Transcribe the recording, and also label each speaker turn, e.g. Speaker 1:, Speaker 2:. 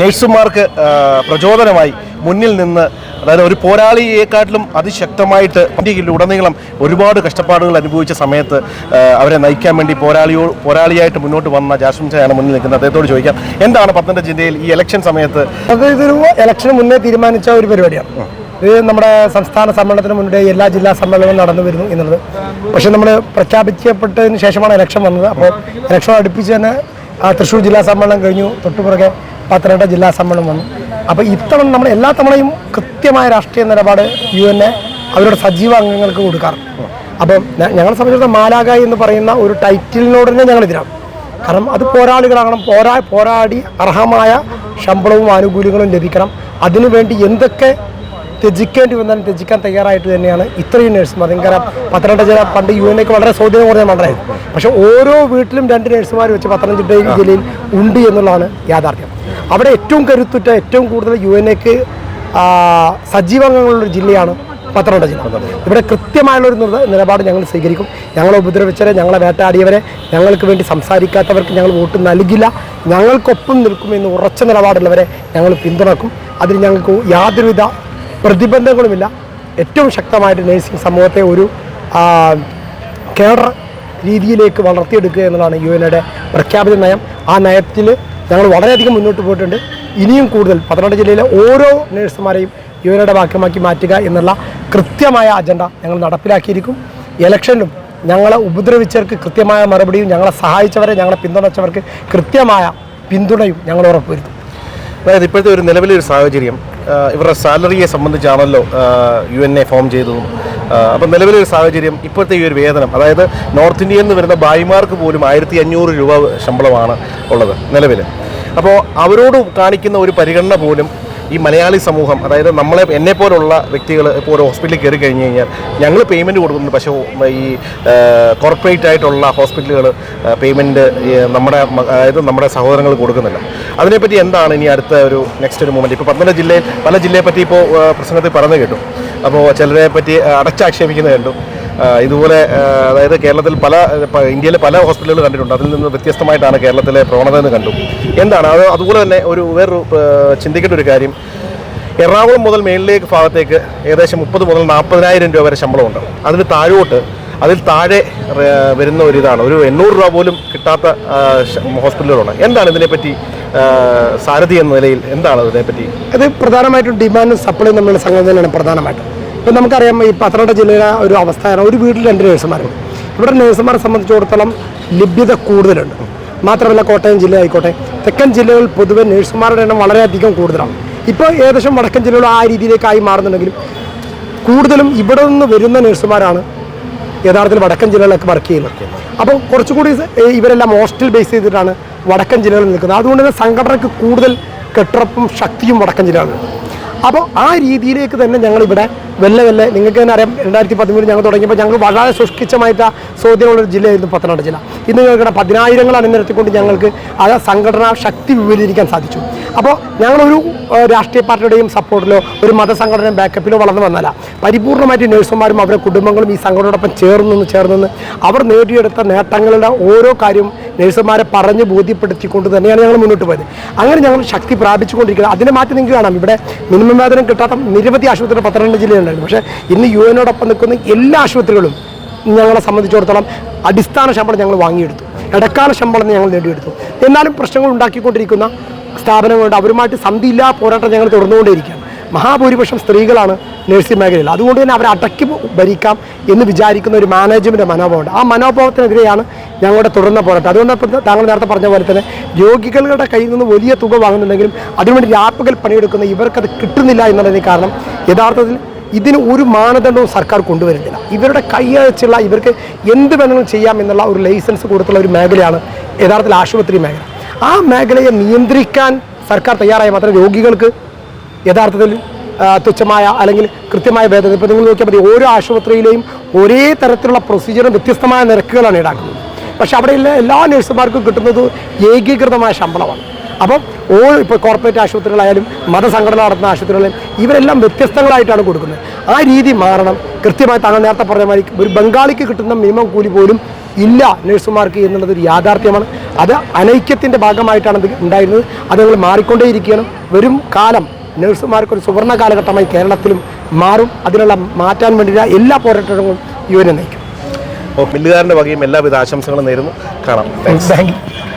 Speaker 1: നഴ്സുമാർക്ക് പ്രചോദനമായി മുന്നിൽ നിന്ന് അതായത് ഒരു പോരാളിയെക്കാട്ടിലും അതിശക്തമായിട്ട് ഇന്ത്യയിൽ ഉടനീളം ഒരുപാട് കഷ്ടപ്പാടുകൾ അനുഭവിച്ച സമയത്ത് അവരെ നയിക്കാൻ വേണ്ടി പോരാളിയോ പോരാളിയായിട്ട് മുന്നോട്ട് വന്ന ജാസ്മിൻ ചായാണ് മുന്നിൽ നിൽക്കുന്നത്. അദ്ദേഹത്തോട് ചോദിക്കാം എന്താണ് പത്തനംതിട്ട ജില്ലയിൽ ഈ ഇലക്ഷൻ സമയത്ത്?
Speaker 2: ഇതൊരു ഇലക്ഷന് മുന്നേ തീരുമാനിച്ച ഒരു പരിപാടിയാണ്. ഇത് നമ്മുടെ സംസ്ഥാന സമ്മേളനത്തിന് മുന്നേ എല്ലാ ജില്ലാ സമ്മേളനവും നടന്നു വരുന്നു എന്നുള്ളത്. പക്ഷേ നമ്മൾ പ്രഖ്യാപിക്കപ്പെട്ടതിന് ശേഷമാണ് ഇലക്ഷൻ വന്നത്. അപ്പോൾ ഇലക്ഷൻ അടുപ്പിച്ച് തന്നെ തൃശ്ശൂർ ജില്ലാ സമ്മേളനം കഴിഞ്ഞു. തൊട്ടുപുറകെ പത്തനംതിട്ട ജില്ലാ സമ്മേളനം വന്നു. അപ്പോൾ ഇത്തവണ നമ്മൾ എല്ലാ തവണയും കൃത്യമായ രാഷ്ട്രീയ നിലപാട് യു എൻ എ അവരുടെ സജീവ അംഗങ്ങൾക്ക് കൊടുക്കാറുണ്ട് അപ്പം ഞങ്ങളെ സംബന്ധിച്ചിടത്തോളം മാലാക എന്ന് പറയുന്ന ഒരു ടൈറ്റിലിനോട് തന്നെ ഞങ്ങൾ എതിരാണ്. കാരണം അത് പോരാളികളാകണം പോരാ പോരാടി അർഹമായ ശമ്പളവും ആനുകൂല്യങ്ങളും ലഭിക്കണം. അതിനുവേണ്ടി എന്തൊക്കെ ത്യജിക്കേണ്ടി വന്നാലും ത്യജിക്കാൻ തയ്യാറായിട്ട് തന്നെയാണ് ഇത്രയും നഴ്സുമാർ കാരണം പത്തനംതിട്ട ജില്ല പണ്ട് യു എൻ വളരെ സ്വാധീനം കുറഞ്ഞ മണ്ഡലമായിരുന്നു പക്ഷേ ഓരോ വീട്ടിലും രണ്ട് നഴ്സുമാർ വെച്ച് പത്തനംതിട്ട ജില്ലയിൽ ഉണ്ട് എന്നുള്ളതാണ് യാഥാർത്ഥ്യം. അവിടെ ഏറ്റവും കരുത്തുറ്റ ഏറ്റവും കൂടുതൽ യു എൻ എക്ക് സജീവങ്ങളുള്ളൊരു ജില്ലയാണ് പത്തനംതിട്ട ജില്ല. ഇവിടെ കൃത്യമായുള്ളൊരു നില- നിലപാട് ഞങ്ങൾ സ്വീകരിക്കും. ഞങ്ങളെ ഉപദ്രവിച്ചവരെ ഞങ്ങളെ വേട്ടാടിയവരെ ഞങ്ങൾക്ക് വേണ്ടി സംസാരിക്കാത്തവർക്ക് ഞങ്ങൾ വോട്ട് നൽകില്ല. ഞങ്ങൾക്കൊപ്പം നിൽക്കുമെന്ന് ഉറച്ച നിലപാടുള്ളവരെ ഞങ്ങൾ പിന്തുണക്കും. അതിൽ ഞങ്ങൾക്ക് യാതൊരുവിധ പ്രതിബന്ധങ്ങളുമില്ല. ഏറ്റവും ശക്തമായിട്ട് നേഴ്സിംഗ് സമൂഹത്തെ ഒരു കേഡർ രീതിയിലേക്ക് വളർത്തിയെടുക്കുക എന്നുള്ളതാണ് യു എന്റെ പ്രഖ്യാപിത നയം. ആ നയത്തിൽ ഞങ്ങൾ വളരെയധികം മുന്നോട്ട് പോയിട്ടുണ്ട്. ഇനിയും കൂടുതൽ പത്തനംതിട്ട ജില്ലയിലെ ഓരോ നഴ്സുമാരെയും യു എന്റെ വാക്യമാക്കി മാറ്റുക എന്നുള്ള കൃത്യമായ അജണ്ട ഞങ്ങൾ നടപ്പിലാക്കിയിരിക്കും. ഇലക്ഷനിലും ഞങ്ങളെ ഉപദ്രവിച്ചവർക്ക് കൃത്യമായ മറുപടിയും ഞങ്ങളെ സഹായിച്ചവരെ ഞങ്ങളെ പിന്തുണച്ചവർക്ക് കൃത്യമായ പിന്തുണയും ഞങ്ങൾ ഉറപ്പുവരുത്തും.
Speaker 1: അതായത് ഇപ്പോഴത്തെ ഒരു നിലവിലെ ഒരു സാഹചര്യം ഇവരുടെ സാലറിയെ സംബന്ധിച്ചാണല്ലോ യു എൻ എ ഫോം ചെയ്തതും. അപ്പം നിലവിലെ ഒരു സാഹചര്യം ഇപ്പോഴത്തെ ഈ ഒരു വേതനം അതായത് നോർത്ത് ഇന്ത്യയിൽ നിന്ന് വരുന്ന ഭായിമാർക്ക് പോലും ആയിരത്തി അഞ്ഞൂറ് രൂപ ശമ്പളമാണ് ഉള്ളത് നിലവിൽ അപ്പോൾ അവരോട് കാണിക്കുന്ന ഒരു പരിഗണന പോലും ഈ മലയാളി സമൂഹം അതായത് നമ്മളെ എന്നെ പോലുള്ള വ്യക്തികൾ ഇപ്പോൾ ഒരു ഹോസ്പിറ്റലിൽ കയറി കഴിഞ്ഞ് കഴിഞ്ഞാൽ ഞങ്ങൾ പേയ്മെന്റ് കൊടുക്കുന്നുണ്ട്. പക്ഷേ ഈ കോർപ്പറേറ്റ് ആയിട്ടുള്ള ഹോസ്പിറ്റലുകൾ പേയ്മെന്റ് നമ്മുടെ അതായത് നമ്മുടെ സഹോദരങ്ങൾ കൊടുക്കുന്നില്ല. അതിനെപ്പറ്റി എന്താണ് ഇനി അടുത്ത ഒരു നെക്സ്റ്റ് ഒരു മൂമെന്റ് ഇപ്പോൾ പത്തനംതിട്ട ജില്ലയിൽ പല ജില്ലയെപ്പറ്റി ഇപ്പോൾ പ്രസംഗത്തിൽ പറഞ്ഞു കേട്ടു. അപ്പോൾ ചിലരെ പറ്റി അടച്ചാക്ഷേപിക്കുന്നത് കണ്ടു. ഇതുപോലെ അതായത് കേരളത്തിൽ പല ഇന്ത്യയിലെ പല ഹോസ്പിറ്റലുകൾ കണ്ടിട്ടുണ്ട്. അതിൽ നിന്ന് വ്യത്യസ്തമായിട്ടാണ് കേരളത്തിലെ പ്രവണത എന്ന് കണ്ടു. എന്താണ്? അത് അതുപോലെ തന്നെ ഒരു വേറൊരു ചിന്തിക്കേണ്ട ഒരു കാര്യം. എറണാകുളം മുതൽ മേളിലേക്ക് ഭാഗത്തേക്ക് ഏകദേശം മുപ്പത് മുതൽ നാൽപ്പതിനായിരം രൂപ വരെ ശമ്പളമുണ്ട്. അതിന് താഴോട്ട് അതിൽ താഴെ വരുന്ന ഒരു ഇതാണ്. ഒരു എണ്ണൂറ് രൂപ പോലും കിട്ടാത്ത ഹോസ്പിറ്റലുകളാണ് എന്താണ് ഇതിനെപ്പറ്റി സാരഥി എന്ന നിലയിൽ എന്താണ് ഇതിനെപ്പറ്റി?
Speaker 2: അത് പ്രധാനമായിട്ടും ഡിമാൻഡും സപ്ലൈയും തമ്മിലുള്ള സംഗതി തന്നെയാണ് പ്രധാനമായിട്ടും. ഇപ്പം നമുക്കറിയാം ഈ പത്തനംതിട്ട ജില്ലയിലെ ഒരു അവസ്ഥയാണ് ഒരു വീട്ടിൽ രണ്ട് നേഴ്സുമാരുണ്ട്. ഇവിടെ നേഴ്സുമാരെ സംബന്ധിച്ചിടത്തോളം ലഭ്യത കൂടുതലുണ്ട്. മാത്രമല്ല കോട്ടയം ജില്ല ആയിക്കോട്ടെ തെക്കൻ ജില്ലകളിൽ പൊതുവെ നേഴ്സുമാരുടെ എണ്ണം വളരെയധികം കൂടുതലാണ്. ഇപ്പോൾ ഏകദേശം വടക്കൻ ജില്ലകൾ ആ രീതിയിലേക്കായി മാറുന്നുണ്ടെങ്കിലും കൂടുതലും ഇവിടെ നിന്ന് വരുന്ന നേഴ്സുമാരാണ് യഥാർത്ഥത്തിൽ വടക്കൻ ജില്ലകളിലൊക്കെ വർക്ക് ചെയ്യുന്നത്. അപ്പോൾ കുറച്ചുകൂടി ഇവരെല്ലാം ഹോസ്റ്റൽ ബേസ് ചെയ്തിട്ടാണ് വടക്കൻ ജില്ലകളിൽ നിൽക്കുന്നത്. അതുകൊണ്ട് തന്നെ സംഘടനയ്ക്ക് കൂടുതൽ കെട്ടുറപ്പും ശക്തിയും വടക്കൻ ജില്ലകളിലുണ്ട്. അപ്പോൾ ആ രീതിയിലേക്ക് തന്നെ ഞങ്ങളിവിടെ വെല്ലെ വെല്ലെ നിങ്ങൾക്ക് തന്നെ അറിയാം രണ്ടായിരത്തി പതിമൂന്ന് ഞങ്ങൾ തുടങ്ങിയപ്പോൾ ഞങ്ങൾ വളരെ സുഷ്കിച്ചമായിട്ട് ആ സ്വാധീനമുള്ളൊരു ജില്ലയായിരുന്നു പത്തനാട് ജില്ല. ഇന്ന് ഞങ്ങളുടെ പതിനായിരങ്ങൾ അണിനിരത്തിക്കൊണ്ട് ഞങ്ങൾക്ക് ആ സംഘടനാ ശക്തി വിപുലീകരിക്കാൻ സാധിച്ചു. അപ്പോൾ ഞങ്ങളൊരു രാഷ്ട്രീയ പാർട്ടിയുടെയും സപ്പോർട്ടിലോ ഒരു മതസംഘടന ബാക്കപ്പിലോ വളർന്നു വന്നല്ല പരിപൂർണമായിട്ട് നഴ്സുമാരും അവരുടെ കുടുംബങ്ങളും ഈ സംഘടനയോടൊപ്പം ചേർന്ന് ചേർന്ന് അവർ നേടിയെടുത്ത നേട്ടങ്ങളുടെ ഓരോ കാര്യവും നഴ്സുമാരെ പറഞ്ഞ് ബോധ്യപ്പെടുത്തിക്കൊണ്ട് തന്നെയാണ് ഞങ്ങൾ മുന്നോട്ട് പോയത്. അങ്ങനെ ഞങ്ങൾ ശക്തി പ്രാപിച്ചുകൊണ്ടിരിക്കുന്നത് അതിനെ മാറ്റി നിങ്ങൾക്ക് കാണാം. ഇവിടെ മിനിമം വേതനം കിട്ടാത്ത നിരവധി ആശുപത്രികൾ പത്തനംതിട്ട ജില്ലയിലുണ്ടായിരുന്നു പക്ഷേ ഇന്ന് യു എന്നോടൊപ്പം നിൽക്കുന്ന എല്ലാ ആശുപത്രികളും ഞങ്ങളെ സംബന്ധിച്ചിടത്തോളം അടിസ്ഥാന ശമ്പളം ഞങ്ങൾ വാങ്ങിയെടുത്തു. ഇടക്കാല ശമ്പളം ഞങ്ങൾ നേടിയെടുത്തു. എന്നാലും പ്രശ്നങ്ങൾ ഉണ്ടാക്കിക്കൊണ്ടിരിക്കുന്ന സ്ഥാപനങ്ങളുണ്ട്. അവരുമായിട്ട് സന്ധിയില്ലാ പോരാട്ടം ഞങ്ങൾ തുടർന്നുകൊണ്ടേയിരിക്കുകയാണ്. മഹാഭൂരിപക്ഷം സ്ത്രീകളാണ് നഴ്സിംഗ് മേഖലയിൽ. അതുകൊണ്ട് തന്നെ അവരെ അടക്കി ഭരിക്കാം എന്ന് വിചാരിക്കുന്ന ഒരു മാനേജ്മെന്റ് മനോഭാവമുണ്ട്. ആ മനോഭാവത്തിനെതിരെയാണ് ഞങ്ങളുടെ തുടർന്ന പോരാട്ടം അതുകൊണ്ട് താങ്കൾ നേരത്തെ പറഞ്ഞ പോലെ തന്നെ രോഗികളുടെ കയ്യിൽ നിന്ന് വലിയ തുക വാങ്ങുന്നുണ്ടെങ്കിലും അതിനുവേണ്ടി രാപ്പകൽ പണിയെടുക്കുന്ന ഇവർക്കത് കിട്ടുന്നില്ല എന്നുള്ളതിന് കാരണം യഥാർത്ഥത്തിൽ ഇതിന് ഒരു മാനദണ്ഡവും സർക്കാർ കൊണ്ടുവരുന്നില്ല. ഇവരുടെ കൈയച്ചുള്ള ഇവർക്ക് എന്ത് വേണമെങ്കിലും ചെയ്യാം എന്നുള്ള ഒരു ലൈസൻസ് കൊടുത്തുള്ള ഒരു മേഖലയാണ് യഥാർത്ഥത്തിൽ ആശുപത്രി മേഖല. ആ മേഖലയെ നിയന്ത്രിക്കാൻ സർക്കാർ തയ്യാറായ മാത്രം രോഗികൾക്ക് യഥാർത്ഥത്തിൽ തുച്ഛമായ അല്ലെങ്കിൽ കൃത്യമായ ഭേദം ഇപ്പോൾ നിങ്ങൾ നോക്കിയാൽ മതി ഓരോ ആശുപത്രിയിലെയും ഒരേ തരത്തിലുള്ള പ്രൊസീജിയറും വ്യത്യസ്തമായ നിരക്കുകളാണ് ഈടാക്കുന്നത്. പക്ഷേ അവിടെയുള്ള എല്ലാ നഴ്സുമാർക്കും കിട്ടുന്നത് ഏകീകൃതമായ ശമ്പളമാണ്. അപ്പം ഓ ഇപ്പോൾ കോർപ്പറേറ്റ് ആശുപത്രികളായാലും മതസംഘടന നടത്തുന്ന ആശുപത്രികളായാലും ഇവരെല്ലാം വ്യത്യസ്തങ്ങളായിട്ടാണ് കൊടുക്കുന്നത്. ആ രീതി മാറണം. കൃത്യമായി താങ്കൾ നേരത്തെ പറഞ്ഞ മാതിരി ഒരു ബംഗാളിക്ക് കിട്ടുന്ന മിനിമം കൂലി പോലും ഇല്ല നഴ്സുമാർക്ക് എന്നുള്ളത് ഒരു യാഥാർത്ഥ്യമാണ്. അത് അനൈക്യത്തിന്റെ ഭാഗമായിട്ടാണ് ഇത് ഉണ്ടായിരുന്നത്. അത് ഞങ്ങൾ മാറിക്കൊണ്ടേയിരിക്കുകയാണ്. വരും കാലം നഴ്സുമാർക്ക് ഒരു സുവർണ കാലഘട്ടമായി കേരളത്തിലും മാറും. അതിനുള്ള മാറ്റാൻ വേണ്ടിയുള്ള എല്ലാ പോരാട്ടങ്ങളും യുവനെ നയിക്കും.
Speaker 1: മില്ലുകാരന്റെ വകയും എല്ലാവിധ ആശംസകളും നേരുന്നു. കാണാം.
Speaker 2: Thank you